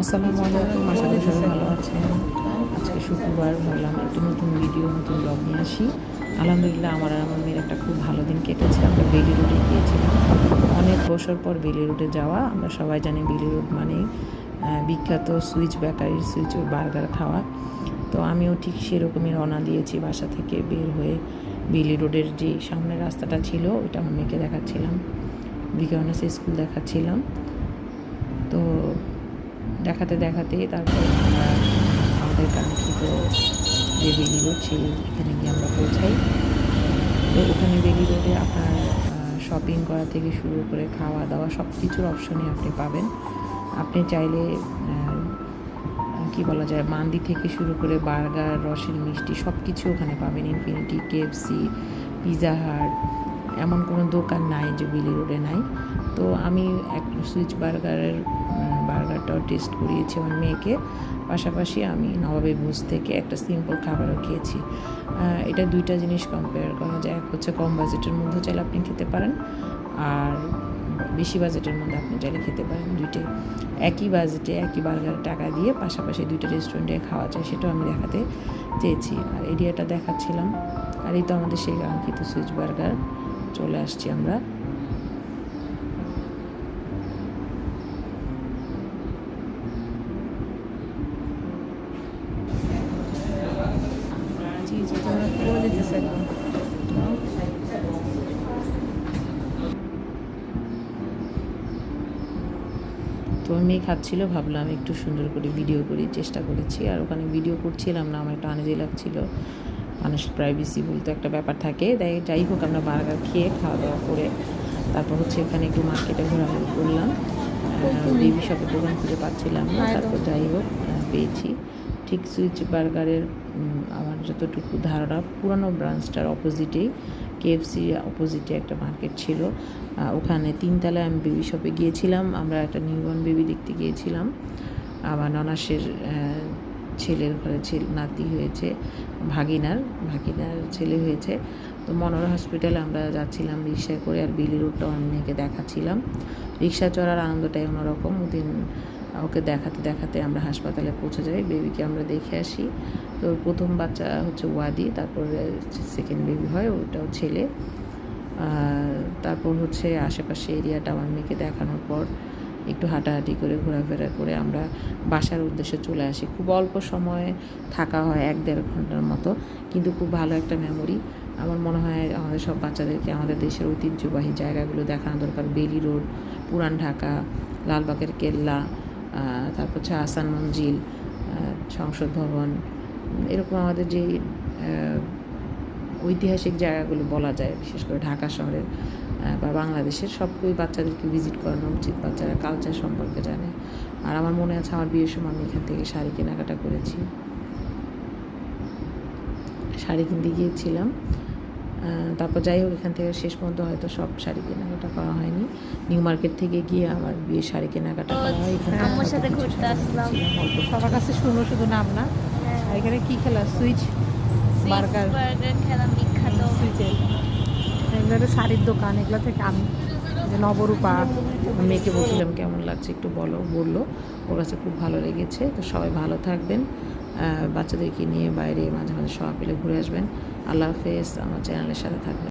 আসসালামু আলাইকুম, আশা করি সবাই ভালো আছেন। আজকে শুক্রবার ভাবলাম একটু নতুন ভিডিও নতুন ব্লগ নিয়ে আসি। আলহামদুলিল্লাহ আমার আর আমার মেয়ের একটা খুব ভালো দিন কেটেছে। আমরা বেলি রোডে গিয়েছিলাম। অনেক বছর পর বেলি রোডে যাওয়া। আমরা সবাই জানি বেলি রোড মানে বিখ্যাত সুইচ বেকারির সুইচ বার্গার খাওয়া। তো আমিও ঠিক সেরকমই রওনা দিয়েছি বাসা থেকে বের হয়ে বেলি রোডের যে সামনের রাস্তাটা ছিল, ওইটা আমার মেয়েকে দেখাচ্ছিলাম। বিকারণেস স্কুল দেখাচ্ছিলাম। তো দেখাতে দেখাতে তারপর আমরা আমাদের কাঙ্ক্ষিত যে বেলি রোড, সেই এখানে গিয়ে আমরা পৌঁছাই। তো ওখানে বেলি রোডে আপনার শপিং করা থেকে শুরু করে খাওয়া দাওয়া সব কিছুর অপশনই আপনি পাবেন। আপনি চাইলে কি বলা যায়, মান্দি থেকে শুরু করে বার্গার, রসের মিষ্টি সব কিছু ওখানে পাবেন। ইনফিনিটি কেএফসি পিজা হাট এমন কোনো দোকান নাই যে বিলি রোডে নাই। তো আমি এক সুইচ বার্গারের বার্গারটাও টেস্ট করিয়েছি আমার মেয়েকে। পাশাপাশি আমি নবাবী ভোজ থেকে একটা সিম্পল খাবারও খেয়েছি। এটা দুইটা জিনিস কম্পেয়ার করা যায়। এক হচ্ছে কম বাজেটের মধ্যে চাইলে আপনি খেতে পারেন, আর বেশি বাজেটের মধ্যে আপনি চাইলে খেতে পারেন দুইটাই। একই বাজেটে, একই বার্গার টাকা দিয়ে পাশাপাশি দুইটা রেস্টুরেন্টে খাওয়া যায়, সেটাও আমি দেখাতে চেয়েছি। আর এরিয়াটা দেখাচ্ছিলাম। আর এই তো আমাদের সেই কাঙ্ক্ষিত সুইচ বার্গার। চলে আসছি আমরা। তো আমি খাচ্ছিল, ভাবলাম একটু সুন্দর করে ভিডিও করি, চেষ্টা করেছি। আর ওখানে ভিডিও করছিলাম না, আমার একটু আনেজি লাগছিল। মানুষের প্রাইভেসি বলতে একটা ব্যাপার থাকে। তাই যাই হোক আমরা বার্গার খেয়ে খাওয়া দাওয়া করে তারপর হচ্ছে এখানে একটু মার্কেটে ঘোরাঘুরি করলাম। বেবি শপের দোকান খুঁজে পাচ্ছিলাম না তারপর যাই হোক পেয়েছি। ঠিক সুইচ বার্গারের আমার যতটুকু ধারণা পুরানো ব্রাঞ্চটার অপোজিটেই কেএফসি অপোজিটে একটা মার্কেট ছিল। ওখানে তিনতলায় আমি বেবি শপে গিয়েছিলাম। আমরা একটা নিউবর্ন বেবি দেখতে গিয়েছিলাম। আমার ননাসের ছেলের ঘরে ছেলে, নাতি হয়েছে, ভাগিনার ভাগিনার ছেলে হয়েছে। তো মনোর হসপিটালে আমরা যাচ্ছিলাম রিক্সায় করে আর বিলি রোডটা অনেকে দেখাচ্ছিলাম। রিক্সা চড়ার আনন্দটাই অন্যরকম। ওদিন ওকে দেখাতে দেখাতে আমরা হাসপাতালে পৌঁছে যাই। বেবিকে আমরা দেখে আসি। তো প্রথম বাচ্চা হচ্ছে ওয়াদি, তারপরে সেকেন্ড বেবি হয়, ওটাও ছেলে। তারপর হচ্ছে আশেপাশে এরিয়াটা আমার মেয়েকে দেখানোর পর একটু হাঁটাহাঁটি করে, ঘোরাফেরা করে আমরা বাসার উদ্দেশ্যে চলে আসি। খুব অল্প সময়ে থাকা হয় এক দেড় ঘণ্টার মতো, কিন্তু খুব ভালো একটা মেমোরি আমার মনে হয় আমাদের সব বাচ্চাদেরকে আমাদের দেশের ঐতিহ্যবাহী জায়গাগুলো দেখানো দরকার। বেলি রোড, পুরান ঢাকা, লালবাগের কেল্লা তারপর হচ্ছে আসান মঞ্জিল সংসদ ভবন। এরকম আমাদের যে ঐতিহাসিক জায়গাগুলো বলা যায়, বিশেষ করে ঢাকা শহরের। বা বাংলাদেশের সবগুলোই বাচ্চাদেরকে ভিজিট করানো উচিত বাচ্চারা কালচার সম্পর্কে জানে। আর আমার মনে আছে আমার বিয়ের সময় আমি এখান থেকে শাড়ি কেনাকাটা করেছি। শাড়ি কিনতে গিয়েছিলাম। তারপর যাই হোক এখান থেকে শেষ পর্যন্ত হয়তো সব শাড়ি কেনাকাটা করা হয়নি। নিউ মার্কেট থেকে গিয়ে আমার বিয়ের শাড়ি কেনাকাটা করা হয়। হয়তো সাথে ঘুরতে আসলাম। সবার কাছে শুনো শুধু নাম না। এখানে কি খেলা? Switch burger. বার্গার খেলাম বিখ্যাত। সুইচের। এগুলো শাড়ির দোকান, এগুলো থেকে আমি যে নবরূপা মেয়েকে বলছিলাম, কেমন লাগছে একটু বলো? বলল, ওর কাছে খুব ভালো লেগেছে, তো সবাই ভালো থাকবেন বাচ্চাদেরকে নিয়ে বাইরে মাঝে মাঝে সবাই পেলে ঘুরে আসবেন। আল্লাহ হাফেজ, আমার চ্যানেলের সাথে থাকবেন।